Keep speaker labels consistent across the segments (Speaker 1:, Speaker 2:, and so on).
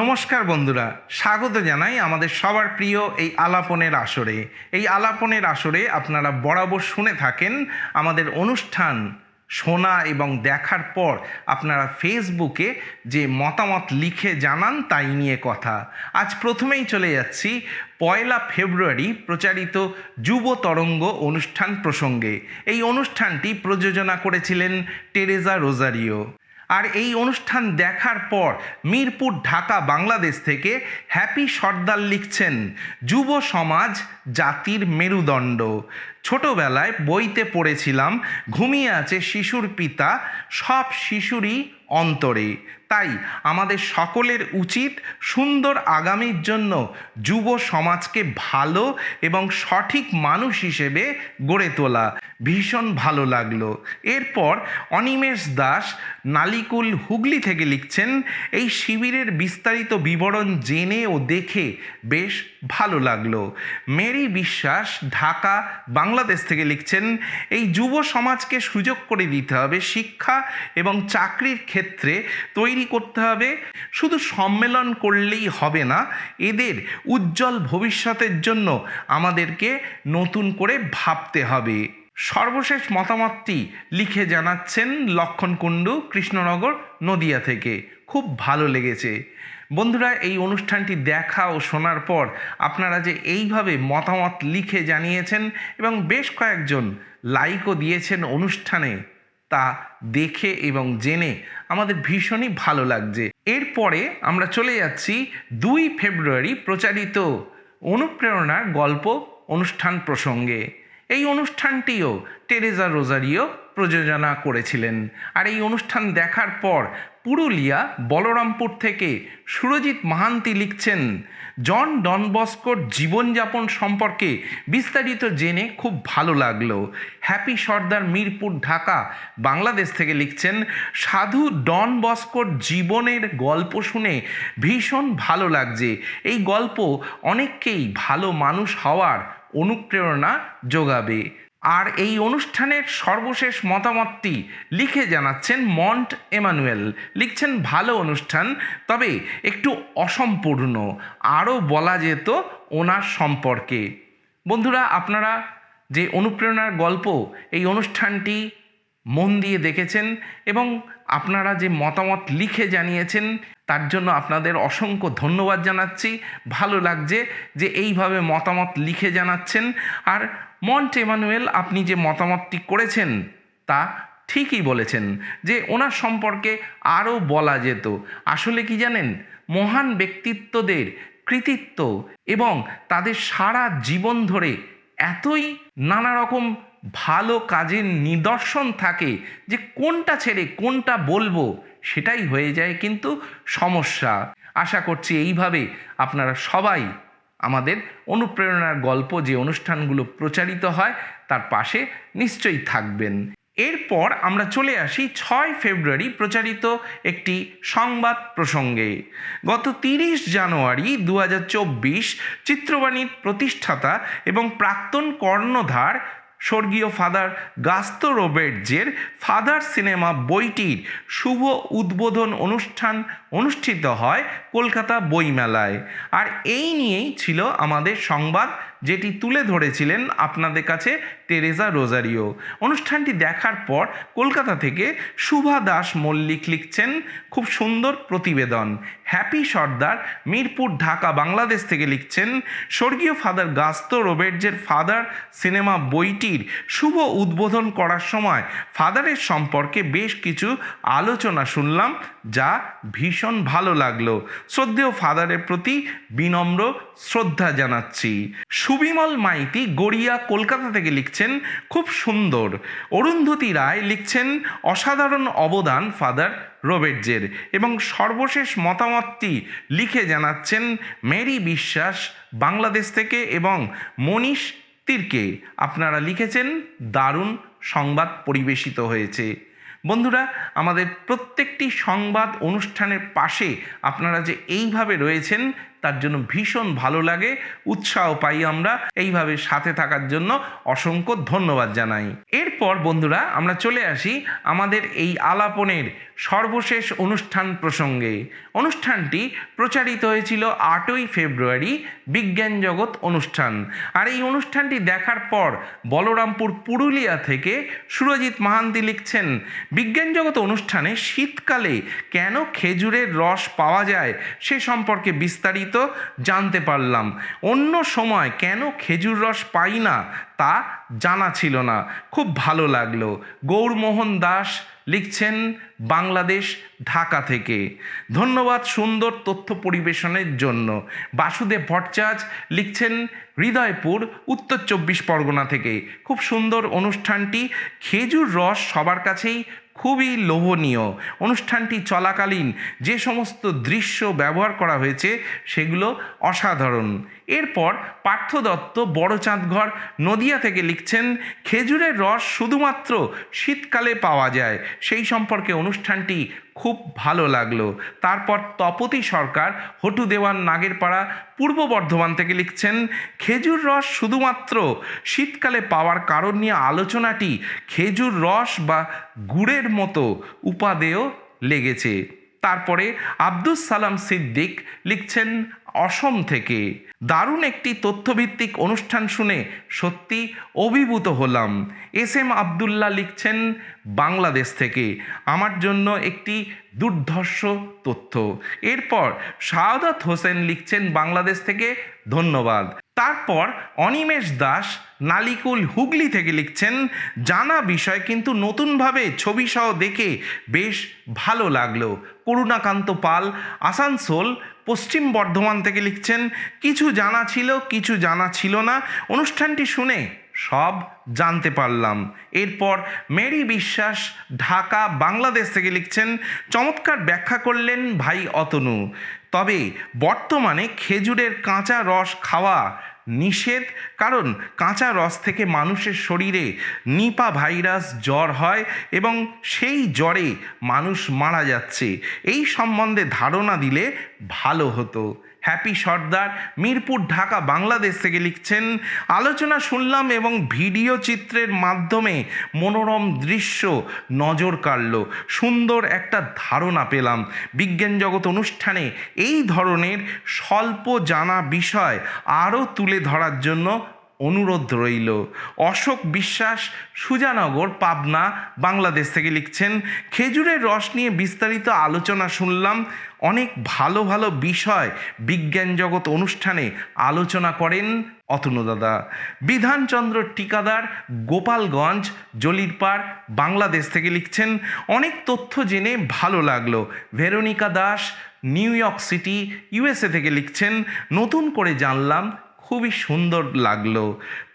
Speaker 1: নমস্কার বন্ধুরা, স্বাগত জানাই আমাদের সবার প্রিয় এই আলাপনের আসরে। এই আলাপনের আসরে আপনারা বরাবর শুনে থাকেন আমাদের অনুষ্ঠান শোনা এবং দেখার পর আপনারা ফেসবুকে যে মতামত লিখে জানান তাই নিয়ে কথা। আজ প্রথমেই চলে যাচ্ছি পয়লা ফেব্রুয়ারি প্রচারিত যুব তরঙ্গ অনুষ্ঠান প্রসঙ্গে। এই অনুষ্ঠানটি প্রযোজনা করেছিলেন টেরেজা রোজারিও। আর এই অনুষ্ঠান দেখার পর মিরপুর ঢাকা, বাংলাদেশ থেকে হ্যাপি সর্দার লিখছেন, যুব সমাজ জাতির মেরুদণ্ড। ছোটবেলায় বইতে পড়েছিলাম, ঘুমিয়ে আছে শিশুর পিতা, সব শিশুরই অন্তরে। তাই আমাদের সকলের উচিত সুন্দর আগামীর জন্য যুব সমাজকে ভালো এবং সঠিক মানুষ হিসেবে গড়ে তোলা ভীষণ ভালো লাগল। এরপর অনিমেষ দাস নালিকুল হুগলি থেকে লিখছেন, এই শিবিরের বিস্তারিত বিবরণ জেনে ও দেখে বেশ ভালো লাগল। মেরি বিশ্বাস ঢাকা, বাংলাদেশ থেকে লিখছেন, এই যুব সমাজকে সুযোগ করে দিতে হবে শিক্ষা এবং চাকরির ক্ষেত্রে তৈরি করতে হবে। শুধু সম্মেলন করলেই হবে না, এদের উজ্জ্বল ভবিষ্যতের জন্য আমাদেরকে নতুন করে ভাবতে হবে। সর্বশেষ মতামতটি লিখে জানাচ্ছেন লক্ষণ কুণ্ডু কৃষ্ণনগর নদিয়া থেকে। খুব ভালো লেগেছে। বন্ধুরা, এই অনুষ্ঠানটি দেখা ও শোনার পর আপনারা যে এইভাবে মতামত লিখে জানিয়েছেন এবং বেশ কয়েকজন লাইকও দিয়েছেন অনুষ্ঠানে তা দেখে এবং জেনে আমাদের ভীষণই ভালো লাগছে। এরপরে আমরা চলে যাচ্ছি দুই ফেব্রুয়ারি প্রচারিত অনুপ্রেরণার গল্প অনুষ্ঠান প্রসঙ্গে। এই অনুষ্ঠানটিও টেরেজা রোজারিও প্রযোজনা করেছিলেন। আর এই অনুষ্ঠান দেখার পর পুরুলিয়া, বলরামপুর থেকে সুরজিৎ মাহান্তি লিখছেন, জন ডন ডনবস্কোর জীবনযাপন সম্পর্কে বিস্তারিত জেনে খুব ভালো লাগল। হ্যাপি সর্দার মিরপুর, ঢাকা, বাংলাদেশ থেকে লিখছেন, সাধু ডন বস্কোর জীবনের গল্প শুনে ভীষণ ভালো লাগছে। এই গল্প অনেককেই ভালো মানুষ হওয়ার অনুপ্রেরণা যোগাবে। আর এই অনুষ্ঠানের সর্বশেষ মতামতটি লিখে জানাচ্ছেন মন্ট এমানুয়েল। লিখছেন, ভালো অনুষ্ঠান, তবে একটু অসম্পূর্ণ। আরও বলা যেত ওনার সম্পর্কে। বন্ধুরা, আপনারা যে অনুপ্রেরণার গল্প এই অনুষ্ঠানটি মন দিয়ে দেখেছেন এবং আপনারা যে মতামত লিখে জানিয়েছেন তার জন্য আপনাদের অসংখ্য ধন্যবাদ জানাচ্ছি। ভালো লাগছে যে এইভাবে মতামত লিখে জানাচ্ছেন। আর মন্ট এমানুয়েল, আপনি যে মতামতটি করেছেন, তা ঠিকই বলেছেন যে ওনার সম্পর্কে আরও বলা যেত। আসলে কি জানেন? মহান ব্যক্তিত্বদের কৃতিত্ব এবং তাদের সারা জীবন ধরে এতই নানা রকম ভালো কাজের নিদর্শন থাকে যে কোনটা ছেড়ে কোনটা বলব সেটাই হয়ে যায় কিন্তু সমস্যা। আশা করছি এইভাবে আপনারা সবাই আমাদের অনুপ্রেরণার গল্প, যে অনুষ্ঠানগুলো প্রচারিত হয়, তার পাশে নিশ্চয়ই থাকবেন। এরপর আমরা চলে আসি ছয় ফেব্রুয়ারি প্রচারিত একটি সংবাদ প্রসঙ্গে। গত তিরিশ জানুয়ারি দু হাজার চব্বিশ চিত্রবাণীর প্রতিষ্ঠাতা এবং প্রাক্তন কর্ণধার স্বর্গীয় ফাদার গাস্তো রোবেটজের ফাদার সিনেমা বইটির শুভ উদ্বোধন অনুষ্ঠান অনুষ্ঠিত হয় কলকাতা বইমেলায়। আর এই নিয়েই ছিল আমাদের সংবাদ, যেটি তুলে ধরেছিলেন আপনাদের কাছে টেরেজা রোজারিও। অনুষ্ঠানটি দেখার পর কলকাতা থেকে শুভা দাস মল্লিক লিখছেন, খুব সুন্দর প্রতিবেদন। হ্যাপি সর্দার মিরপুর, ঢাকা, বাংলাদেশ থেকে লিখছেন, স্বর্গীয় ফাদার গাস্তো রোবের্টজের ফাদার সিনেমা বইটির শুভ উদ্বোধন করার সময় ফাদারের সম্পর্কে বেশ কিছু আলোচনা শুনলাম, যা ভীষণ ভালো লাগল। শ্রদ্ধেয় ফাদারের প্রতি বিনম্র শ্রদ্ধা জানাচ্ছি। সুবিমল মাইতি গড়িয়া, কলকাতা থেকে লিখছেন খুব সুন্দর। অরুন্ধতী রায় লিখছেন, অসাধারণ অবদান, ফাদার রোবেটজের। এবং সর্বশেষ মতামতটি লিখে জানাচ্ছেন, মেরি বিশ্বাস, বাংলাদেশ থেকে এবং মনীষ তীরকে। আপনারা লিখেছেন, দারুণ সংবাদ পরিবেশিত হয়েছে। বন্ধুরা, আমাদের প্রত্যেকটি সংবাদ অনুষ্ঠানের পাশে আপনারা যে এইভাবে রয়েছেন তার জন্য ভীষণ ভালো লাগে। উৎসাহ পাই আমরা এইভাবে সাথে থাকার জন্য। অসংখ্য ধন্যবাদ জানাই। এরপর বন্ধুরা আমরা চলে আসি আমাদের এই আলাপনের সর্বশেষ অনুষ্ঠান প্রসঙ্গে। অনুষ্ঠানটি প্রচারিত হয়েছিল আটই ফেব্রুয়ারি, বিজ্ঞান জগৎ অনুষ্ঠান। আর এই অনুষ্ঠানটি দেখার পর বলরামপুর পুরুলিয়া থেকে সুরজিৎ মাহান্তি লিখছেন, বিজ্ঞান জগৎ অনুষ্ঠানে শীতকালে কেন খেজুরের রস পাওয়া যায় সে সম্পর্কে বিস্তারিত জানতে পারলাম। অন্য সময় কেন খেজুর রস পাই না তা জানা ছিল না। খুব ভালো লাগল। গৌরমোহন দাস লিখছেন বাংলাদেশ, ঢাকা থেকে। ধন্যবাদ সুন্দর তথ্য পরিবেশনের জন্য। বাসুদেব ভট্টাচার্য লিখছেন হৃদয়পুর, উত্তর চব্বিশ পরগনা থেকে। খুব সুন্দর অনুষ্ঠানটি। খেজুর রস সবার কাছেই খুবই লোভনীয়। অনুষ্ঠানটি চলাকালীন যে সমস্ত দৃশ্য ব্যবহার করা হয়েছে, সেগুলো অসাধারণ। এরপর পার্থ দত্ত বড় চাঁদঘর নদিয়া থেকে লিখছেন, খেজুরের রস শুধুমাত্র শীতকালে পাওয়া যায়। সেই সম্পর্কে অনুষ্ঠানটি খুব ভালো লাগল। তারপর তপতি সরকার হটু দেওয়ান নাগেরপাড়া পূর্ব বর্ধমান থেকে লিখছেন, খেজুর রস শুধুমাত্র শীতকালে পাওয়ার কারণ নিয়ে আলোচনাটি খেজুর রস বা গুড়ের মতো উপাদেয় লেগেছে। তারপরে আব্দুস সালাম সিদ্দিক লিখছেন অসম থেকে দারুণ একটি তথ্যভিত্তিক অনুষ্ঠান শুনে সত্যি অভিভূত হলাম। এস এম আবদুল্লাহ লিখছেন, বাংলাদেশ থেকে আমার জন্য একটি দুর্ধর্ষ তথ্য। এরপর শাহাদাত হোসেন লিখছেন, বাংলাদেশ থেকে ধন্যবাদ। তারপর অনিমেষ দাস, নালিকুল হুগলি থেকে লিখছেন, জানা বিষয় কিন্তু নতুনভাবে ছবিসহ দেখে বেশ ভালো লাগল। করুণাকান্ত পাল, আসানসোল পশ্চিম বর্ধমান থেকে লিখছেন, কিছু জানা ছিল, কিছু জানা ছিল না। অনুষ্ঠানটি শুনে সব জানতে পারলাম। এরপর মেরি বিশ্বাস ঢাকা, বাংলাদেশ থেকে লিখছেন, চমৎকার ব্যাখ্যা করলেন ভাই অতনু। তবে বর্তমানে খেজুরের কাঁচা রস খাওয়া নিষেধ। কারণ কাঁচা রস থেকে মানুষের শরীরে নিপা ভাইরাস জ্বর হয় এবং সেই জ্বরে মানুষ মারা যাচ্ছে। এই সম্বন্ধে ধারণা দিলে ভালো হতো। হ্যাপি সর্দার, মিরপুর, ঢাকা, বাংলাদেশ থেকে লিখছেন, আলোচনা শুনলাম এবং ভিডিও চিত্রের মাধ্যমে মনোরম দৃশ্য নজর কাড়ল। সুন্দর একটা ধারণা পেলাম। বিজ্ঞান জগৎ অনুষ্ঠানে এই ধরনের স্বল্প জানা বিষয় আরও তুলে ধরার জন্য অনুরোধ রইল। অশোক বিশ্বাস সুজানগর, পাবনা, বাংলাদেশ থেকে লিখছেন, খেজুরের রস নিয়ে বিস্তারিত আলোচনা শুনলাম। অনেক ভালো ভালো বিষয় বিজ্ঞান জগৎ অনুষ্ঠানে আলোচনা করেন অতনু দাদা। বিধানচন্দ্র টিকাদার গোপালগঞ্জ জলিরপাড় বাংলাদেশ থেকে লিখছেন, অনেক তথ্য জেনে ভালো লাগল। Veronica Das, New York City USA থেকে লিখছেন, নতুন করে জানলাম খুবই সুন্দর লাগল।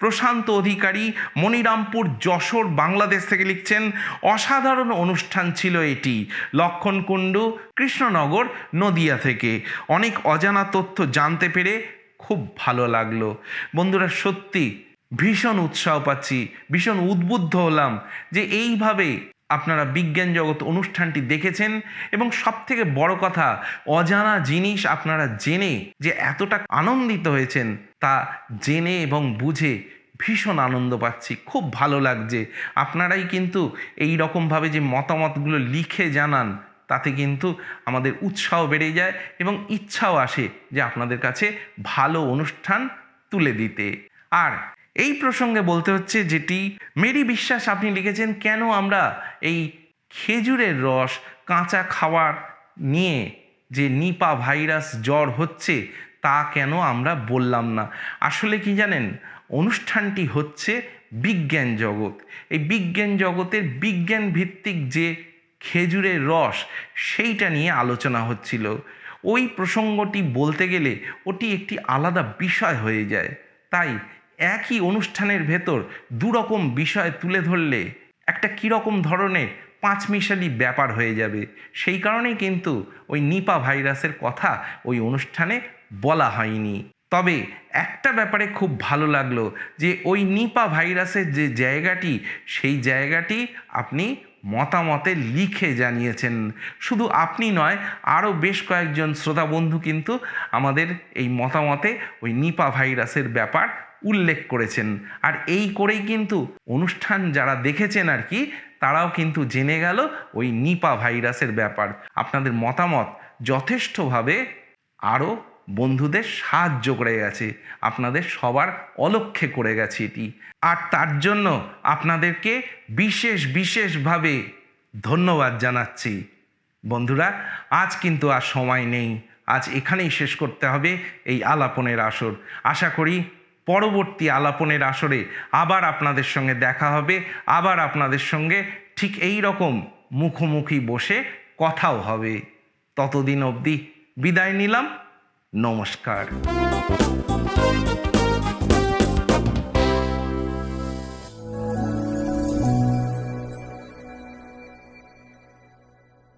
Speaker 1: প্রশান্ত অধিকারী মনিরামপুর যশোর, বাংলাদেশ থেকে লিখছেন, অসাধারণ অনুষ্ঠান ছিল এটি। লক্ষণ কুণ্ডু, কৃষ্ণনগর, নদিয়া থেকে। অনেক অজানা তথ্য জানতে পেরে খুব ভালো লাগল। বন্ধুরা, সত্যি ভীষণ উৎসাহ পাচ্ছি, ভীষণ উদ্বুদ্ধ হলাম যে এইভাবে আপনারা বিজ্ঞান জগৎ অনুষ্ঠানটি দেখেছেন এবং সব থেকে বড় কথা, অজানা জিনিস আপনারা জেনে যে এতটা আনন্দিত হয়েছেন তা জেনে এবং বুঝে ভীষণ আনন্দ পাচ্ছি। খুব ভালো লাগছে। আপনারাই কিন্তু এই রকমভাবে যে মতামতগুলো লিখে জানান, তাতে কিন্তু আমাদের উৎসাহ বেড়ে যায় এবং ইচ্ছাও আসে যে আপনাদের কাছে ভালো অনুষ্ঠান তুলে দিতে। আর এই প্রসঙ্গে বলতে হচ্ছে যেটি, মেরি বিশ্বাস আপনি লিখেছেন, কেন আমরা এই খেজুরের রস, কাঁচা খাবার নিয়ে যে নিপা ভাইরাস জ্বর হচ্ছে তা কেন আমরা বললাম না? আসলে কি জানেন? অনুষ্ঠানটি হচ্ছে বিজ্ঞান জগৎ। এই বিজ্ঞান জগতের বিজ্ঞান ভিত্তিক যে খেজুরের রস, সেইটা নিয়ে আলোচনা হচ্ছিল। ওই প্রসঙ্গটি বলতে গেলে ওটি একটি আলাদা বিষয় হয়ে যায়। তাই একই অনুষ্ঠানের ভেতর দুরকম বিষয় তুলে ধরলে একটা কীরকম ধরনের পাঁচমিশালি ব্যাপার হয়ে যাবে। সেই কারণেই কিন্তু ওই নিপা ভাইরাসের কথা ওই অনুষ্ঠানে বলা হয়নি। তবে একটা ব্যাপারে খুব ভালো লাগল যে, ওই নিপা ভাইরাসের যে জায়গাটি, সেই জায়গাটি আপনি মতামতে লিখে জানিয়েছেন। শুধু আপনি নয়, আরও বেশ কয়েকজন শ্রোতা বন্ধু কিন্তু আমাদের এই মতামতে ওই নিপা ভাইরাসের ব্যাপার উল্লেখ করেছেন। আর এই করেই কিন্তু অনুষ্ঠান যারা দেখেছেন আর কি, তারাও কিন্তু জেনে গেল ওই নিপা ভাইরাসের ব্যাপার। আপনাদের মতামত যথেষ্টভাবে আরও বন্ধুদের সাহায্য করে গেছে, আপনাদের সবার অলক্ষ্যে করে গেছে এটি। আর তার জন্য আপনাদেরকে বিশেষ, বিশেষভাবে ধন্যবাদ জানাচ্ছি। বন্ধুরা, আজ কিন্তু আর সময় নেই। আজ এখানেই শেষ করতে হবে এই আলাপনের আসর। আশা করি পরবর্তী আলাপনের আসরে আবার আপনাদের সঙ্গে দেখা হবে, আবার আপনাদের সঙ্গে ঠিক এই রকম মুখোমুখি বসে কথাও হবে। ততদিন অবধি বিদায় নিলাম। নমস্কার।